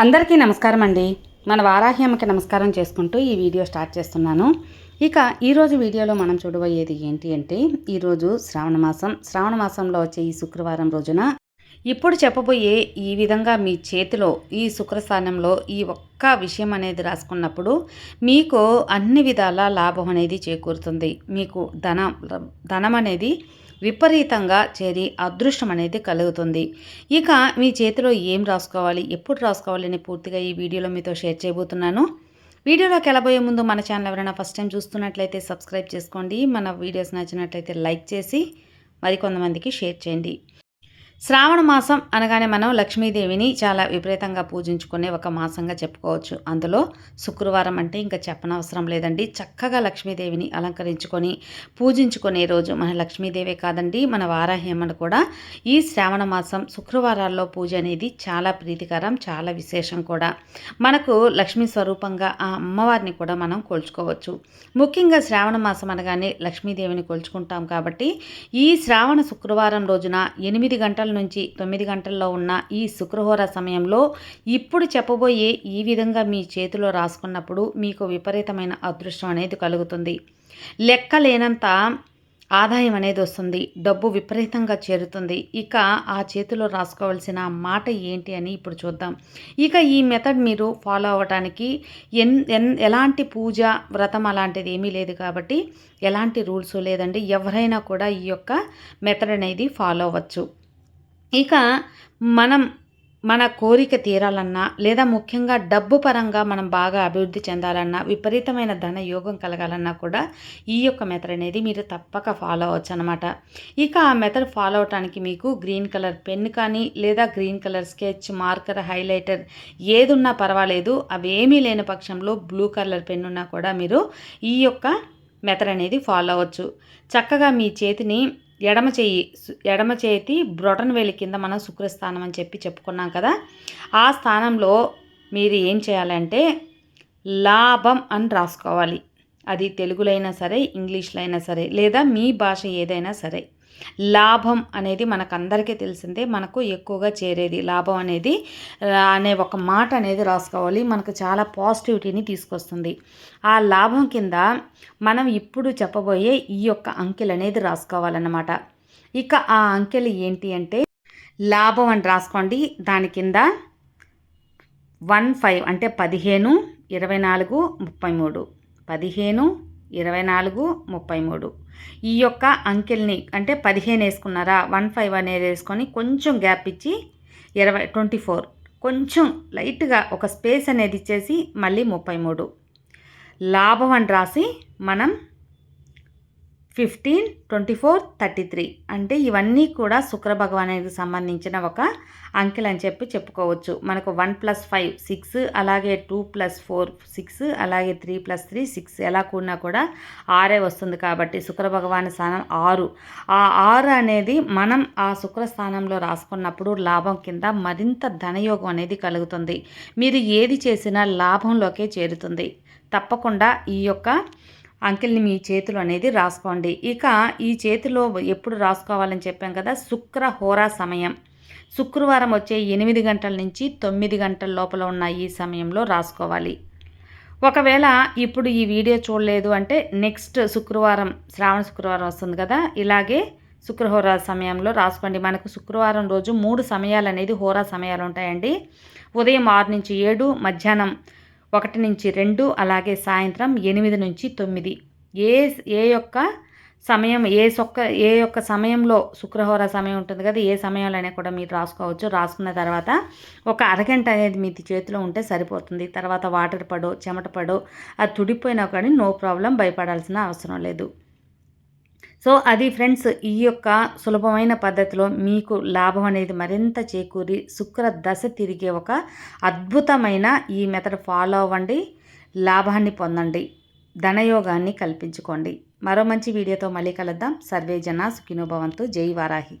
అందరికీ నమస్కారం అండి. మన వారాహి అమ్మకి నమస్కారం చేసుకుంటూ ఈ వీడియో స్టార్ట్ చేస్తున్నాను. ఇక ఈరోజు వీడియోలో మనం చూడబోయేది ఏంటి అంటే ఈరోజు శ్రావణ మాసం. శ్రావణ మాసంలో వచ్చే ఈ శుక్రవారం రోజున ఇప్పుడు చెప్పబోయే ఈ విధంగా మీ చేతిలో ఈ శుక్రస్థానంలో ఈ ఒక్క విషయం అనేది రాసుకున్నప్పుడు మీకు అన్ని విధాల లాభం అనేది చేకూరుతుంది. మీకు ధనం ధనం అనేది విపరీతంగా చేరి అదృష్టం అనేది కలుగుతుంది. ఇక మీ చేతిలో ఏం రాసుకోవాలి ఎప్పుడు రాసుకోవాలి అని పూర్తిగా ఈ వీడియోలో మీతో షేర్ చేయబోతున్నాను. వీడియోలోకి వెళ్ళబోయే ముందు మన ఛానల్ ఎవరైనా ఫస్ట్ టైం చూస్తున్నట్లయితే సబ్స్క్రైబ్ చేసుకోండి. మన వీడియోస్ నచ్చినట్లయితే లైక్ చేసి మరికొంతమందికి షేర్ చేయండి. శ్రావణ మాసం అనగానే మనం లక్ష్మీదేవిని చాలా విపరీతంగా పూజించుకునే ఒక మాసంగా చెప్పుకోవచ్చు. అందులో శుక్రవారం అంటే ఇంకా చెప్పనవసరం లేదండి. చక్కగా లక్ష్మీదేవిని అలంకరించుకొని పూజించుకునే రోజు మన లక్ష్మీదేవే కాదండి మన వారాహేమను కూడా ఈ శ్రావణ మాసం శుక్రవారాల్లో పూజ అనేది చాలా ప్రీతికరం చాలా విశేషం కూడా. మనకు లక్ష్మీ స్వరూపంగా ఆ అమ్మవారిని కూడా మనం కొలుచుకోవచ్చు. ముఖ్యంగా శ్రావణ మాసం అనగానే లక్ష్మీదేవిని కొలుచుకుంటాం కాబట్టి ఈ శ్రావణ శుక్రవారం రోజున ఎనిమిది గంటల గంటల నుంచి తొమ్మిది గంటల్లో ఉన్న ఈ శుక్రహోర సమయంలో ఇప్పుడు చెప్పబోయే ఈ విధంగా మీ చేతిలో రాసుకున్నప్పుడు మీకు విపరీతమైన అదృష్టం అనేది కలుగుతుంది. లెక్క లేనంత ఆదాయం అనేది వస్తుంది. డబ్బు విపరీతంగా చేరుతుంది. ఇక ఆ చేతిలో రాసుకోవాల్సిన మాట ఏంటి అని ఇప్పుడు చూద్దాం. ఇక ఈ మెథడ్ మీరు ఫాలో అవ్వడానికి ఎన్ ఎన్ ఎలాంటి పూజ వ్రతం అలాంటిది ఏమీ లేదు కాబట్టి ఎలాంటి రూల్స్ లేదండి. ఎవరైనా కూడా ఈ యొక్క మెథడ్ అనేది ఫాలో అవ్వచ్చు. ఇక మనం మన కోరిక తీరాలన్నా లేదా ముఖ్యంగా డబ్బు పరంగా మనం బాగా అభివృద్ధి చెందాలన్నా విపరీతమైన ధన యోగం కలగాలన్నా కూడా ఈ యొక్క మెథడ్ అనేది మీరు తప్పక ఫాలో అవ్వచ్చు అనమాట ఇక ఆ మెథడ్ ఫాలో అవటానికి మీకు గ్రీన్ కలర్ పెన్ కానీ లేదా green colour sketch marker highlighter ఏదున్నా పర్వాలేదు. అవేమీ లేని పక్షంలో బ్లూ కలర్ పెన్ ఉన్నా కూడా మీరు ఈ యొక్క మెథడ్ అనేది ఫాలో అవ్వచ్చు. చక్కగా మీ చేతిని ఎడమ చేయి ఎడమ చేతి బ్రొటన్ వేలి కింద మనం శుక్రస్థానం అని చెప్పి చెప్పుకున్నాం కదా ఆ స్థానంలో మీరు ఏం చేయాలంటే లాభం అని రాసుకోవాలి. అది తెలుగులో అయినా సరే ఇంగ్లీష్లో అయినా సరే లేదా మీ భాష ఏదైనా సరే. లాభం అనేది మనకందరికీ తెలిసిందే మనకు ఎక్కువగా చేరేది. లాభం అనేది అనే ఒక మాట అనేది రాసుకోవాలి. మనకు చాలా పాజిటివిటీని తీసుకొస్తుంది. ఆ లాభం కింద మనం ఇప్పుడు చెప్పబోయే ఈ యొక్క అంకెలు అనేది రాసుకోవాలన్నమాట. ఇక ఆ అంకెలు ఏంటి అంటే లాభం అని రాసుకోండి. దాని కింద వన్ ఫైవ్ అంటే పదిహేను ఇరవై నాలుగు ముప్పై మూడు. పదిహేను ఇరవై నాలుగు ముప్పై మూడు ఈ యొక్క అంకెల్ని అంటే పదిహేను వేసుకున్నారా వన్ ఫైవ్ అనేది వేసుకొని కొంచెం గ్యాప్ ఇచ్చి ఇరవై ట్వంటీ ఫోర్. కొంచెం లైట్గా ఒక స్పేస్ అనేది ఇచ్చేసి మళ్ళీ ముప్పై మూడు లాభం అని రాసి మనం fifteen twenty four thirty three. అంటే ఇవన్నీ కూడా శుక్ర భగవానికి సంబంధించిన ఒక అంకెలు అని చెప్పి చెప్పుకోవచ్చు. మనకు వన్ ప్లస్ ఫైవ్ సిక్స్ అలాగే టూ ప్లస్ ఫోర్ సిక్స్ అలాగే త్రీ ప్లస్ త్రీ సిక్స్. ఎలా కూడినా కూడా ఆరే వస్తుంది కాబట్టి శుక్ర భగవాన్ స్థానం ఆరు. ఆ ఆరు అనేది మనం ఆ శుక్ర స్థానంలో రాసుకున్నప్పుడు లాభం కింద మరింత ధనయోగం అనేది కలుగుతుంది. మీరు ఏది చేసినా లాభంలోకే చేరుతుంది. తప్పకుండా ఈ యొక్క అంకెల్ని మీ చేతులు అనేది రాసుకోండి. ఇక ఈ చేతిలో ఎప్పుడు రాసుకోవాలని చెప్పాం కదా శుక్ర హోరా సమయం. శుక్రవారం వచ్చే ఎనిమిది గంటల నుంచి తొమ్మిది గంటల లోపల ఉన్న ఈ సమయంలో రాసుకోవాలి. ఒకవేళ ఇప్పుడు ఈ వీడియో చూడలేదు అంటే నెక్స్ట్ శుక్రవారం శ్రావణ శుక్రవారం వస్తుంది కదా ఇలాగే శుక్రహోరా సమయంలో రాసుకోండి. మనకు శుక్రవారం రోజు మూడు సమయాలు అనేది హోరా సమయాలు ఉంటాయండి. ఉదయం ఆరు నుంచి ఏడు మధ్యాహ్నం ఒకటి నుంచి రెండు అలాగే సాయంత్రం ఎనిమిది నుంచి తొమ్మిది. ఏ ఏ యొక్క సమయం ఏ సొక్క ఏ యొక్క సమయంలో శుక్రహోర సమయం ఉంటుంది కదా ఏ సమయంలోనే కూడా మీరు రాసుకోవచ్చు. రాసుకున్న తర్వాత ఒక అరగంట అనేది మీ చేతిలో ఉంటే సరిపోతుంది. తర్వాత వాటర్ పడో చెమట పడో అది తుడిపోయినా కానీ నో ప్రాబ్లం భయపడాల్సిన అవసరం లేదు. సో అది ఫ్రెండ్స్ ఈ యొక్క సులభమైన పద్ధతిలో మీకు లాభం అనేది మరింత చేకూరి శుక్ర దశ తిరిగే ఒక అద్భుతమైన ఈ మెథడ్ ఫాలో అవ్వండి లాభాన్ని పొందండి ధనయోగాన్ని కల్పించుకోండి. మరో మంచి వీడియోతో మళ్ళీ కలుద్దాం. సర్వే జన సుఖినోభవంతు జై వారాహి.